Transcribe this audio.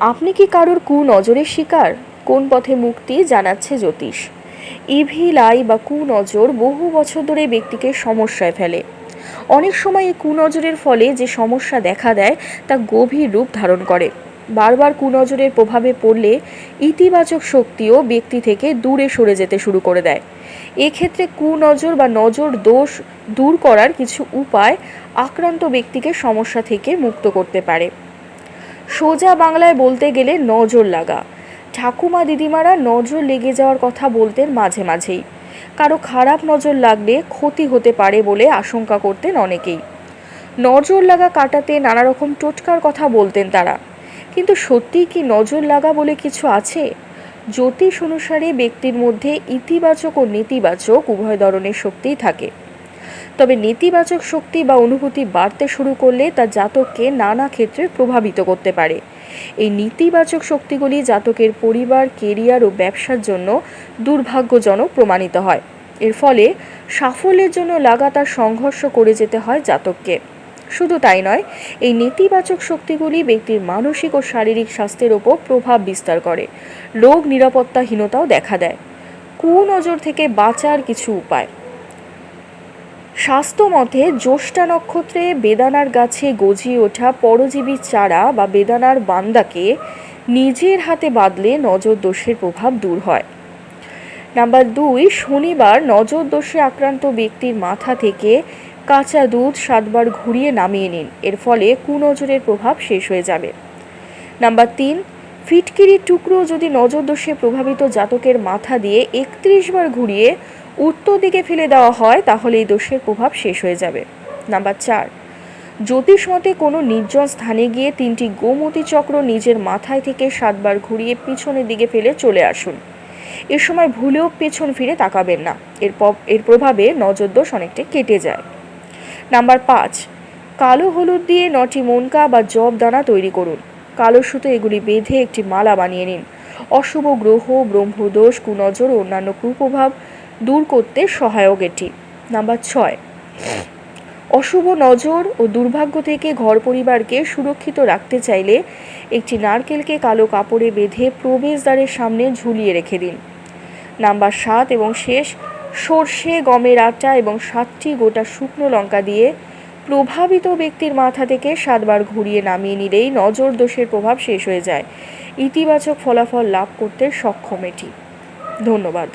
আপনি কি কারোর কু নজরের শিকার? কোন পথে মুক্তি? জানাচ্ছে জ্যোতিষ। ইভিল আই বা কুনজর বহু বছর ধরে ব্যক্তিকে সমস্যায় ফেলে। অনেক সময় এই কুনজরের ফলে যে সমস্যা দেখা দেয়, তা গভীর রূপ ধারণ করে। বারবার কুনজরের প্রভাবে পড়লে ইতিবাচক শক্তিও ব্যক্তি থেকে দূরে সরে যেতে শুরু করে দেয়। এক্ষেত্রে কুনজর বা নজর দোষ দূর করার কিছু উপায় আক্রান্ত ব্যক্তিকে সমস্যা থেকে মুক্ত করতে পারে। সোজা বাংলায় বলতে গেলে নজর লাগা। ঠাকুমা দিদিমারা নজর লেগে যাওয়ার কথা বলতেন মাঝে মাঝেই। কারও খারাপ নজর লাগলে ক্ষতি হতে পারে বলে আশঙ্কা করতেন অনেকেই। নজর লাগা কাটাতে নানা রকম টোটকার কথা বলতেন তারা। কিন্তু সত্যিই কি নজর লাগা বলে কিছু আছে? জ্যোতিষ অনুসারে ব্যক্তির মধ্যে ইতিবাচক ও নেতিবাচক উভয় ধরনের শক্তিই থাকে। তবে নেতিবাচক শক্তি বা অনুভূতি বাড়তে শুরু করলে তা জাতককে নানা ক্ষেত্রে প্রভাবিত করতে পারে। এই নেতিবাচক শক্তিগুলি জাতকের পরিবার, কেরিয়ার ও ব্যবসার জন্য দুর্ভাগ্যজনক প্রমাণিত হয়। এর ফলে সাফল্যের জন্য লাগাতার সংঘর্ষ করে যেতে হয় জাতককে। শুধু তাই নয়, এই নেতিবাচক শক্তিগুলি ব্যক্তির মানসিক ও শারীরিক স্বাস্থ্যের ওপর প্রভাব বিস্তার করে, রোগ নিরাপত্তাহীনতাও দেখা দেয়। কুনজর থেকে বাঁচার কিছু উপায়। স্বাস্থ্য মতে জ্যৈষ্ঠা নক্ষত্রে বেদানার গাছে গজিয়ে ওঠা পরজীবী চারা বা বেদানার বান্দাকে নিজের হাতে বাঁধলে নজর দোষের প্রভাব দূর হয়। নাম্বার দুই, শনিবার নজর দোষে আক্রান্ত ব্যক্তির মাথা থেকে কাঁচা দুধ সাতবার ঘুরিয়ে নামিয়ে নিন। এর ফলে কুনজরের প্রভাব শেষ হয়ে যাবে। নাম্বার তিন, ফিটকিরির টুকরো যদি নজর দোষে প্রভাবিত জাতকের মাথা দিয়ে একত্রিশ বার ঘুরিয়ে উত্তর দিকে ফেলে দেওয়া হয় তাহলে এই দোষের প্রভাব শেষ হয়ে যাবে। নাম্বার চার, জ্যোতিষ মতে কোনো নির্জন স্থানে গিয়ে তিনটি গোমতী চক্র নিজের মাথায় থেকে সাতবার ঘুরিয়ে পিছনের দিকে ফেলে চলে আসুন। এ সময় ভুলেও পেছন ফিরে তাকাবেন না। এর এর প্রভাবে নজরদোষ অনেকটা কেটে যায়। নাম্বার পাঁচ, কালো হলুদ দিয়ে নটি মনকা বা জব দানা তৈরি করুন। কালো সুতো এগুলি বেঁধে একটি মালা বানিয়ে নিন। অশুভ গ্রহ, ব্রহ্মদোষ, কুনজর ও অন্যান্য কুপ্রভাব দূর করতে সহায়ক এটি। নাম্বার ছয়। অশুভ নজর ও দুর্ভাগ্য থেকে ঘর পরিবারকে সুরক্ষিত রাখতে চাইলে একটি নারকেলকে কালো কাপড়ে বেঁধে প্রবেশদ্বারের সামনে ঝুলিয়ে রেখে দিন। নাম্বার সাত এবং শেষ, সর্ষে, গমের আটা এবং সাতটি গোটা শুকনো লঙ্কা দিয়ে প্রভাবিত ব্যক্তির মাথা থেকে সাতবার ঘুরিয়ে নামিয়ে নিলেই নজর দোষের প্রভাব শেষ হয়ে যায়। ইতিবাচক ফলাফল লাভ করতে সক্ষম এটি। ধন্যবাদ।